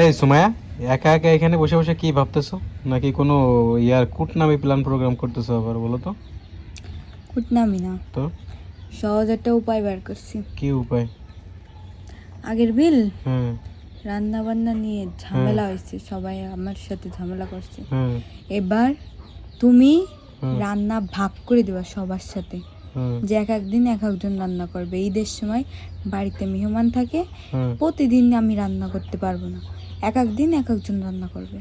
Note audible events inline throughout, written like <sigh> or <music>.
এই সুমায়া একা একা এখানে বসে বসে কি ভাবতেছো? নাকি কোনো ইয়ার কুট নামে প্ল্যান প্রোগ্রাম করতেছো আবার বলো তো? কুটনামি না। তো? সহজ একটা উপায় বের করছি। কি উপায়? আগের বিল? হ্যাঁ। রান্না বান্না নিয়ে ঝামেলা হয়েছে সবাই আমার সাথে ঝামেলা করছে। হ্যাঁ। এবার তুমি রান্না ভাগ করে দেবা সবার সাথে। হ্যাঁ। যে এক একদিন এক একজন রান্না করবে। ঈদের সময় বাড়িতে মেহমান থাকে হ্যাঁ। প্রতিদিন আমি রান্না করতে পারব না। এক এক দিন এক একজন রান্না করবে।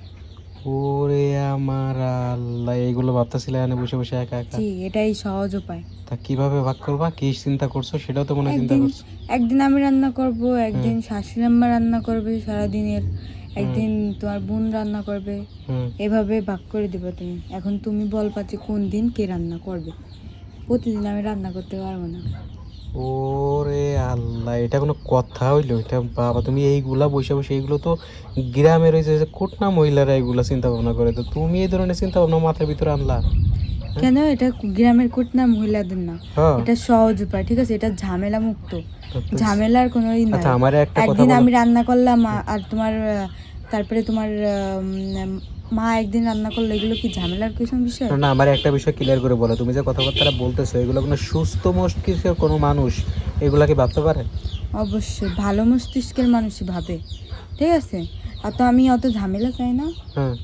ওরে আমার আল্লাহ এইগুলো ভাবতেছিলে এখানে বসে বসে একা একা? জি এটাই সহজ উপায়। তা কীভাবে ভাগ করবা? কি চিন্তা করছ? সেটাও তো মনে হয় চিন্তা একদিন করছ। একদিন আমি রান্না করব একদিন শাশুড়ি আম্মা রান্না করবে সারাদিনের একদিন তোমার বোন রান্না করবে। হুম। এভাবে ভাগ করে দেবে তুমি। এখন তুমি বল পাচ্ছি কোন দিন কে রান্না করবে। প্রতিদিন আমি রান্না করতে পারব না। ওরে আল্লাহ এটা কোনো কথা হইল? এটা বাবা তুমি এইগুলা বসে বসে এইগুলো তো গ্রামের ওই যে কোটনা মহিলারা এইগুলা চিন্তা ভাবনা করে। তো তুমি এই ধরনের চিন্তা ভাবনা মাথার ভিতরে আনলা? কেন? এটা গ্রামের কুটনা মহিলাদের না। হ্যাঁ। এটা সহজ উপায় ঠিক আছে? এটা ঝামেলা মুক্ত। ঝামেলার কোনো ই আচ্ছা একদিন আমি রান্না করলাম আর তোমার তারপরে তোমার মা একদিন রান্না করলে এগুলো কি ঝামেলার কিছু বিষয়? না আমার একটা বিষয় ক্লিয়ার করে বলো। তুমি যে কথাবার্তা বলতেছো এগুলো কোনো সুস্থ মস্তিষ্কের কোনো মানুষ এগুলা কি ভাবতে পারে? অবশ্যই ভালো মস্তিষ্কের মানুষই ভাবে। ঠিক আছে? আর তো আমি অত ঝামেলা চাই না।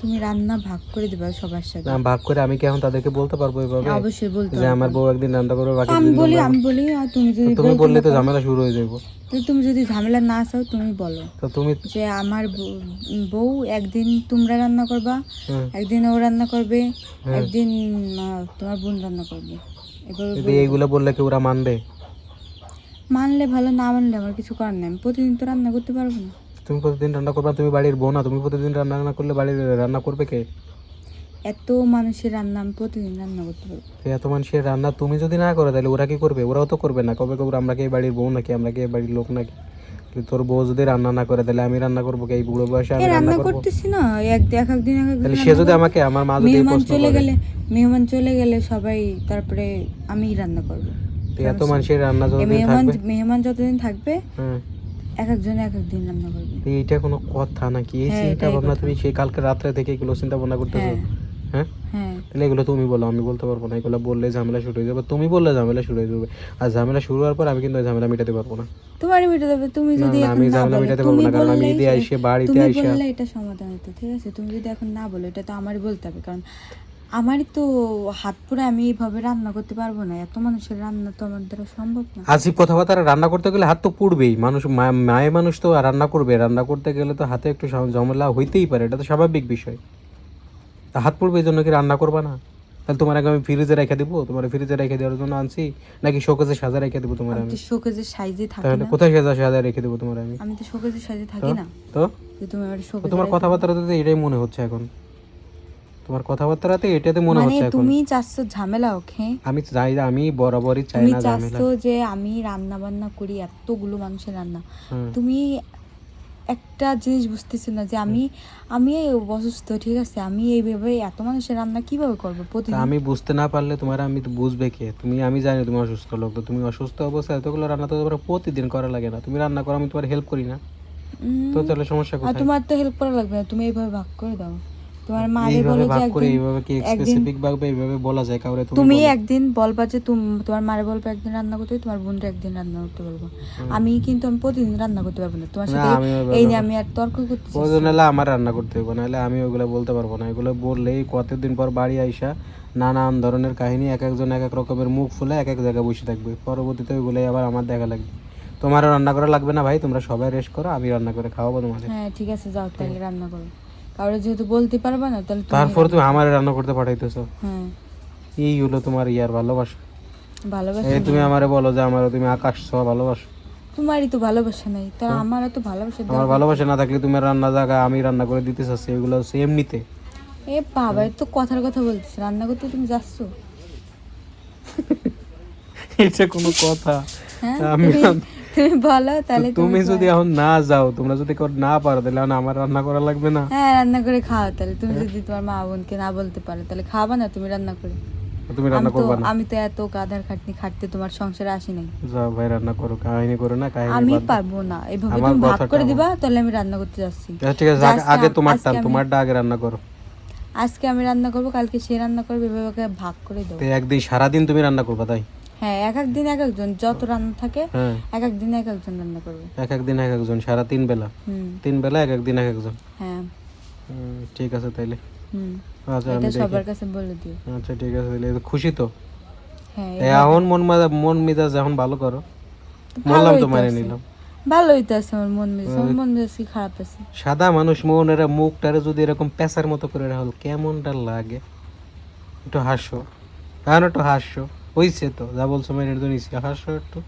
তুমি রান্না ভাগ করে দিবা সবার সাথে। না, ভাগ করে আমি কি এখন তাদেরকে বলতে পারব এভাবে? অবশ্যই বলতে যে আমার বউ একদিন রান্না করবে বাকি আমি বলি আমি বলি আর তুমি যদি তুমি বললে তো ঝামেলা শুরু হয়ে যাব তো তুমি যদি ঝামেলা না চাও তুমি বলো। তো তুমি যে আমার বউ- একদিন তোমরা রান্না করবা একদিন ও রান্না করবে। একদিন তোমার বোন রান্না করবে। এভাবে এইগুলো বললে কি ওরা মানবে? মানলে ভালো না মানলে আমার কিছু করার নেই। আমি প্রতিদিন তো রান্না করতে পারব না। তুমি প্রতিদিন রান্না করবে তুমি বাড়ির বউ না তুমি প্রতিদিন রান্না না করলে বাড়ির রান্না করবে কে? এত মানুষের রান্না আমি প্রতিদিন রান্না করতে পারব। এত মানুষের রান্না তুমি যদি না করো তাহলে ওরা কি করবে? ওরাও তো করবে না। কবে কবে আমরা কি এই বাড়ির বউ নাকি আমরা কি এই বাড়ির লোক নাকি? তোর বউ যদি রান্না না করে তাহলে আমি রান্না করব কি? এই বুড়ো বয়সে আমি রান্না করতেছি না এক এক একদিন এক একদিন তাহলে সে যদি আমাকে আমার মা যদি মেহমান চলে গেলে মেহমান চলে গেলে সবাই তারপরে আমি রান্না করব। এত মানুষের রান্না যতদিন মেহমান থাকবে। মেহমান যতদিন থাকবে হ্যাঁ। এক একজন এক একদিন রান্না করবে। এইটা কোনো কথা নাকি? এই হ্যাঁ, চিন্তা ভাবনা তুমি সেই কালকে রাত্রে থেকে এগুলো চিন্তা ভাবনা করতেছো? হ্যাঁ। হ্যাঁ? হ্যাঁ। তাহলে এগুলো তুমি বলো আমি বলতে পারব না। এগুলো বললে ঝামেলা শুরু হয়ে যাবে। তুমি বললে ঝামেলা শুরু হয়ে যাবে। আর ঝামেলা শুরু হওয়ার পর আমি কিন্তু ঝামেলা মেটাতে পারব না। তোমারই মিটে দেবে তুমি যদি আমি ঝামেলা মেটাতে পারব না কারণ আমি সে- আইসে বাড়িতে তুমি বললে এটা সমাধান হতো ঠিক আছে? তুমি যদি এখন না বলো এটা তো আমারই বলতে হবে কারণ আমারই তো হাত পুরো আমি এইভাবে রান্না করতে পারব না। এত মানুষের রান্না তো আমার দ্বারা সম্ভব না। আজিব কথাবার্তা রান্না করতে গেলে হাত তো পুড়বেই। মানুষ মা- মায়ে মানুষ তো রান্না করবে। রান্না করতে গেলে তো হাতে একটু ঝামেলা হইতেই পারে। এটা তো স্বাভাবিক বিষয়। তা হাত পুড়বে এই জন্য কি রান্না করবা না? তাহলে তোমার আগে আমি ফ্রিজে রেখে দিব। তোমার ফ্রিজে রেখে দেওয়ার জন্য আনছি। নাকি শোকেজে সাজা রেখে দেবো তোমার আমি তো শোকেজের সাইজে থাকি তাহলে না। কোথায় সাজা সাজা রেখে দেবো তোমার আমি? আমি তো শোকেজের সাইজে থাকি না। তো? তুমি আমার শোকেজে তোমার কথাবার্তাতে এটাই মনে হচ্ছে এখন। তোমার কথাবার্তাতে এটাতে মনে মানে হচ্ছে এখন। তুমি চাচ্ছ ঝামেলা ওকে? আমি চাই আমি বরাবরই চাই তুমি না চাচ্ছ ঝামেলা। যে আমি রান্না বান্না করি এতগুলো মানুষের রান্না। তুমি একটা জিনিস বুঝতেছো না যে আমি আমি অসুস্থ ঠিক আছে? আমি এইভাবে এত মানুষের রান্না কীভাবে করব প্রতিদিন? আমি বুঝতে না পারলে তোমার আমি তো বুঝবে কে? তুমি আমি জানি তুমি অসুস্থ লোক তো তুমি অসুস্থ অবস্থায় এতগুলো রান্না তো তোমার প্রতিদিন করা লাগে না। তুমি রান্না করো আমি তোমার হেল্প করি না। তো তাহলে সমস্যা কোথায়? তোমার তো হেল্প করা লাগবে না তুমি এইভাবে ভাগ করে দাও। তোমার মারে এইভাবে বলো যে একদিন এইভাবে স্পেসিফিক ভাবে এইভাবে বলা যায়? কাউরে তুমি তুমি একদিন বলবা যে তোমার মারে বলবা একদিন রান্না করতে তোমার বোনটা একদিন রান্না করতে বলব। আমি কিন্তু আমি প্রতিদিন রান্না করতে পারব না। তোমার সাথে এই নিয়ে আমি আর তর্ক করতে প্রয়োজন হলে আমার রান্না করতে হবে নাহলে আমি ওগুলো বলতে পারব না। এগুলো বললেই কতদিন পর বাড়ি আইসা নানান ধরনের কাহিনী এক একজন এক এক রকমের মুখ ফুলে এক এক জায়গায় বসে থাকবে। পরবর্তীতে ওইগুলোই আবার আমার দেখা লাগবে। তোমারও রান্না করা লাগবে না ভাই? তোমরা সবাই রেস্ট করো আমি রান্না করে খাওয়াবো তোমাদের। হ্যাঁ ঠিক আছে যাও তাহলে রান্না করো। কারও যেহেতু বলতে পারবা না তাহলে তারপর তুমি আমার রান্না করতে পাঠাইতেছো। হ্যাঁ। এই হলো তোমার ইয়ার ভালোবাসা। ভালোবাসা এই তুমি আমারে বলো যে আমার তুমি আকাশ ছোঁয়া ভালোবাসো। তোমারই তো ভালোবাসা নেই তা আমার তো ভালোবাসা আমার ভালোবাসা না থাকলে তুমি রান্না জায়গা আমি রান্না করে দিতে চাচ্ছি এগুলো হচ্ছে এমনিতে এ বাবা তো কথার কথা বলছিস রান্না করতে তুমি যাচ্ছ? <laughs> এটা কোনো কথা। হ্যাঁ? আমি তুমি- তুমি বলো তাহলে তুমি যদি এখন না যাও তোমরা যদি না পারো তাহলে আমার রান্না করা লাগবে না। হ্যাঁ রান্না করে খাও তাহলে। তুমি যদি তোমার মা বোনকে না বলতে পারো তাহলে খাবা না তুমি রান্না করে। তুমি আমি রান্না করবা না। আমি তো এত গাধার খাটনি খাটতে তোমার সংসারে আসি নাই। যাও ভাই রান্না করো কাহিনী করো না কাহিনী আমি পারব না আমার তুমি ভাগ করে দিবা তাহলে আমি রান্না করতে যাচ্ছি। আচ্ছা, ঠিক আছে আগে- তোমারটা তোমারটা আগে রান্না করো। আজকে আমি রান্না করব কালকে সে রান্না করবে এভাবে ভাগ করে দেবো তো একদিন সারাদিন তুমি রান্না করবা তাই? হ্যাঁ এক এক দিন এক একজন যত রান্না থাকে হ্যাঁ। এক এক দিন এক একজন রান্না করবে। এক একদিন এক একজন সারা তিন বেলা। তিন বেলা এক এক একজন। হ্যাঁ। ঠিক আছে তাইলে। হুম। আচ্ছা আমি সবার কাছে বলে দিও। আচ্ছা ঠিক আছে তাইলে খুশি তো? হ্যাঁ এখন মন মাজা মন মেজাজ এখন ভালো করো। বললাম তো তো মানে নিলাম। ভালোই তো আছে আমার মন মেজাজ। আমার মন মেজাজ কি খারাপ আছে? সাদা মানুষ মনের মুখটারে যদি এরকম পেঁচার মতো করে রাখল কেমনটা লাগে? একটু হাসো। কারণ একটু হাসো। হইছে তো যা বলছো মেনে তো নিছি হাসো একটু।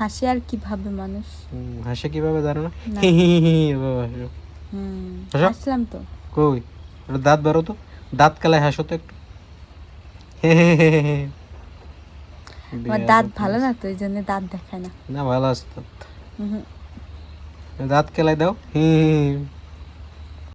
হাসি আর কি ভাবে মানুষ হাসে কীভাবে জানো না। এভাবে হাসো। হুম হাসো? তো। কই? দাঁত বেরো তো? দাঁত কালায় হাসো তো একটু। আমার দাঁত ভালো না তো এই জন্য দাঁত দেখায় না। না ভালো আছে তো। দাঁত কেলাই দাও। হি।